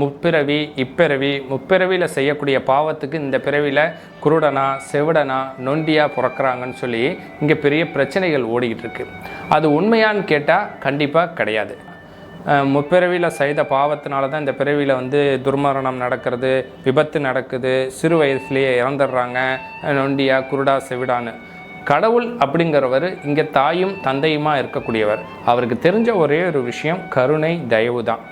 முப்பிறவி இப்பிறவி முப்பிறவியில் செய்யக்கூடிய பாவத்துக்கு இந்த பிறவியில் குருடனா செவிடனா நொண்டியா பிறக்கிறாங்கன்னு சொல்லி இங்கே பெரிய பிரச்சனைகள் ஓடிக்கிட்டு இருக்கு. அது உண்மையான்னு கேட்டால் கண்டிப்பாக கிடையாது. முப்பிறவியில் செய்த பாவத்தினால தான் இந்த பிறவியில் வந்து துர்மரணம் நடக்கிறது விபத்து நடக்குது சிறு வயசுலேயே இறந்துடுறாங்க நொண்டியா குருடா செவிடான்னு. கடவுள் அப்படிங்கிறவர் இங்கே தாயும் தந்தையுமா இருக்கக்கூடியவர். அவருக்கு தெரிஞ்ச ஒரே ஒரு விஷயம் கருணை தயவு தான்.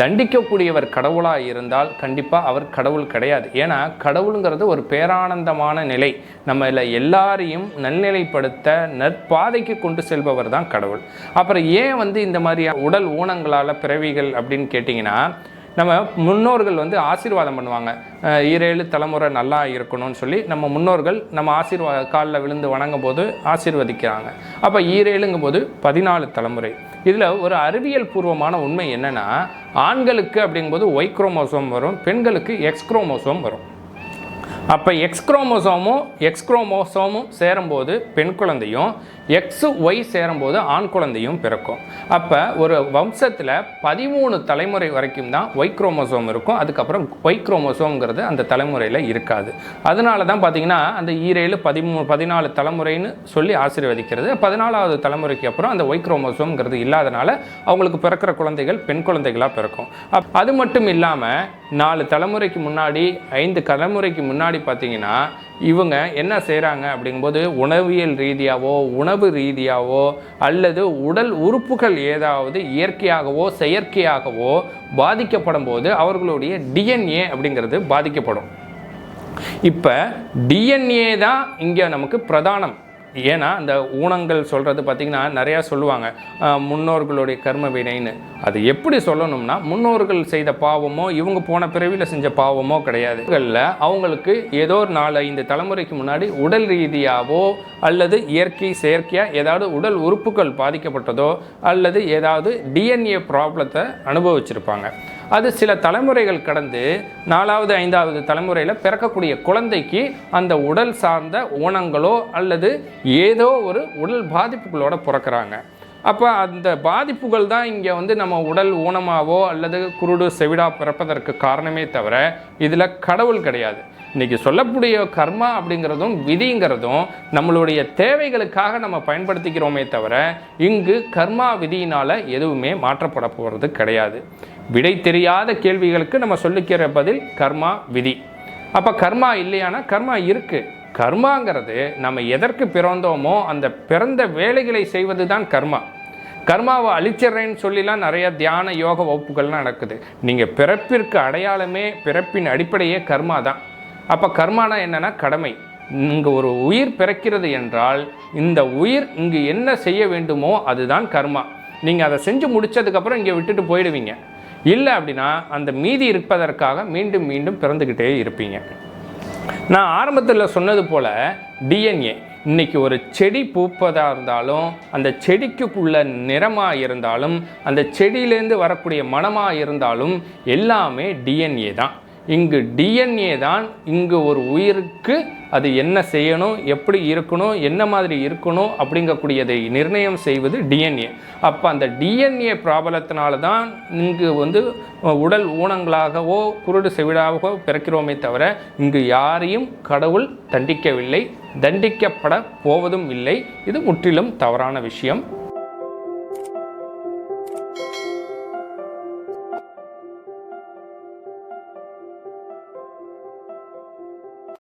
தண்டிக்கக்கூடியவர் கடவுளாக இருந்தால் கண்டிப்பாக அவர் கடவுள் கிடையாது. ஏன்னா கடவுளுங்கிறது ஒரு பேரானந்தமான நிலை. நம்ம எல்லாரையும் நல்நிலைப்படுத்த நற்பாதைக்கு கொண்டு செல்பவர் தான் கடவுள். அப்புறம் ஏன் வந்து இந்த மாதிரி உடல் ஊனங்களால் பிறவிகள் அப்படின்னு கேட்டிங்கன்னா நம்ம முன்னோர்கள் வந்து ஆசீர்வாதம் பண்ணுவாங்க. ஈரேழு தலைமுறை நல்லா இருக்கணும்னு சொல்லி நம்ம முன்னோர்கள் நம்ம ஆசீர்வா காலில் விழுந்து வணங்கும் போது ஆசீர்வதிக்கிறாங்க. அப்போ ஈரேழுங்கும் போது பதினாலு தலைமுறை. இதில் ஒரு அறிவியல் பூர்வமான உண்மை என்னென்னா ஆண்களுக்கு அப்படிங்கும்போது ஒய் குரோமோசோம் வரும் பெண்களுக்கு எக்ஸ் குரோமோசோம் வரும். அப்போ எக்ஸ் குரோமோசோமும் எக்ஸ் குரோமோசோமும் சேரும்போது பெண் குழந்தையும் எக்ஸ் ஒய் சேரும்போது ஆண் குழந்தையும் பிறக்கும். அப்போ ஒரு வம்சத்தில் பதிமூணு தலைமுறை வரைக்கும் தான் ஒய் குரோமோசோம் இருக்கும். அதுக்கப்புறம் ஒய் குரோமோசோம்ங்கிறது அந்த தலைமுறையில் இருக்காது. அதனால தான் பார்த்தீங்கன்னா அந்த ஈரேழு பதிமூணு பதினாலு தலைமுறைன்னு சொல்லி ஆசீர்வதிக்கிறது. பதினாலாவது தலைமுறைக்கு அப்புறம் அந்த ஒய் குரோமோசோம்ங்கிறது இல்லாதனால அவங்களுக்கு பிறக்கிற குழந்தைகள் பெண் குழந்தைகளாக பிறக்கும். அப் அது மட்டும் இல்லாமல் நாலு தலைமுறைக்கு முன்னாடி ஐந்து தலைமுறைக்கு முன்னாடி பார்த்தீங்கன்னா இவங்க என்ன செய்கிறாங்க அப்படிங்கும்போது உணவியல் ரீதியாவோ உணவு ரீதியாவோ அல்லது உடல் உறுப்புகள் ஏதாவது இயற்கையாகவோ செயற்கையாகவோ பாதிக்கப்படும் போது அவர்களுடைய டிஎன்ஏ அப்படிங்கிறது பாதிக்கப்படும். இப்போ டிஎன்ஏ தான் இங்கே நமக்கு பிரதானம். ஏன்னா அந்த ஊனங்கள் சொல்கிறது பார்த்திங்கன்னா நிறையா சொல்லுவாங்க. முன்னோர்களுடைய கர்ம வினைன்னு. அது எப்படி சொல்லணும்னா முன்னோர்கள் செய்த பாவமோ இவங்க போன பிறவியில் செஞ்ச பாவமோ கிடையாது. அவங்களுக்கு ஏதோ ஒரு நாலு ஐந்து தலைமுறைக்கு முன்னாடி உடல் ரீதியாகவோ அல்லது இயற்கை செயற்கையாக ஏதாவது உடல் உறுப்புகள் பாதிக்கப்பட்டதோ அல்லது ஏதாவது டிஎன்ஏ ப்ராப்ளத்தை அனுபவிச்சிருப்பாங்க. அது சில தலைமுறைகள் கடந்து நாலாவது ஐந்தாவது தலைமுறையில் பிறக்கக்கூடிய குழந்தைக்கு அந்த உடல் சார்ந்த ஊனங்களோ அல்லது ஏதோ ஒரு உடல் பாதிப்புகளோட பிறக்கிறாங்க. அப்போ அந்த பாதிப்புகள் தான் இங்கே வந்து நம்ம உடல் ஊனமாவோ அல்லது குருடு செவிடா பிறப்பதற்கு காரணமே தவிர இதில் கடவுள் கிடையாது. இன்னைக்கு சொல்லக்கூடிய கர்மா அப்படிங்கிறதும் விதிங்கிறதும் நம்மளுடைய தேவைகளுக்காக நம்ம பயன்படுத்திக்கிறோமே தவிர இங்கு கர்மா விதியினால் எதுவுமே மாற்றப்பட போகிறது கிடையாது. விடை தெரியாத கேள்விகளுக்கு நம்ம சொல்லிக்கிற பதில் கர்மா விதி. அப்போ கர்மா இல்லையானா கர்மா இருக்குது கர்மாங்கிறது நம்ம எதற்கு பிறந்தோமோ அந்த பிறந்த வேலைகளை செய்வது தான் கர்மா. கர்மாவை அழிச்சிட்றேன்னு சொல்லிலாம் நிறைய தியான யோக வகுப்புகள்லாம் நடக்குது. நீங்கள் பிறப்பிற்கு அடையாளமே பிறப்பின் அடிப்படையே கர்மா தான். அப்போ கர்மானா என்னென்னா கடமை. இங்கே ஒரு உயிர் பிறக்கிறது என்றால் இந்த உயிர் இங்கு என்ன செய்ய வேண்டுமோ அதுதான் கர்மா. நீங்கள் அதை செஞ்சு முடிச்சதுக்கப்புறம் இங்கே விட்டுட்டு போயிடுவீங்க. இல்லை அப்படின்னா அந்த மீதி இருப்பதற்காக மீண்டும் மீண்டும் பிறந்துக்கிட்டே இருப்பீங்க. நான் ஆரம்பத்தில் சொன்னது போல் டிஎன்ஏ இன்னைக்கு ஒரு செடி பூப்பதாக இருந்தாலும் அந்த செடிக்குள்ள நிறமாக இருந்தாலும் அந்த செடியிலேருந்து வரக்கூடிய மனமாக இருந்தாலும் எல்லாமே டிஎன்ஏ தான். இங்கு டிஎன்ஏ தான் இங்கு ஒரு உயிருக்கு அது என்ன செய்யணும் எப்படி இருக்கணும் என்ன மாதிரி இருக்கணும் அப்படிங்கக்கூடியதை நிர்ணயம் செய்வது டிஎன்ஏ அப்போ அந்த டிஎன்ஏ பிராபலத்தினால தான் இங்கு வந்து உடல் ஊனங்களாகவோ குருடு செவிடாகவோ பிறக்கிறோமே தவிர இங்கு யாரையும் கடவுள் தண்டிக்கவில்லை தண்டிக்கப்பட போவதும் இல்லை. இது முற்றிலும் தவறான விஷயம்.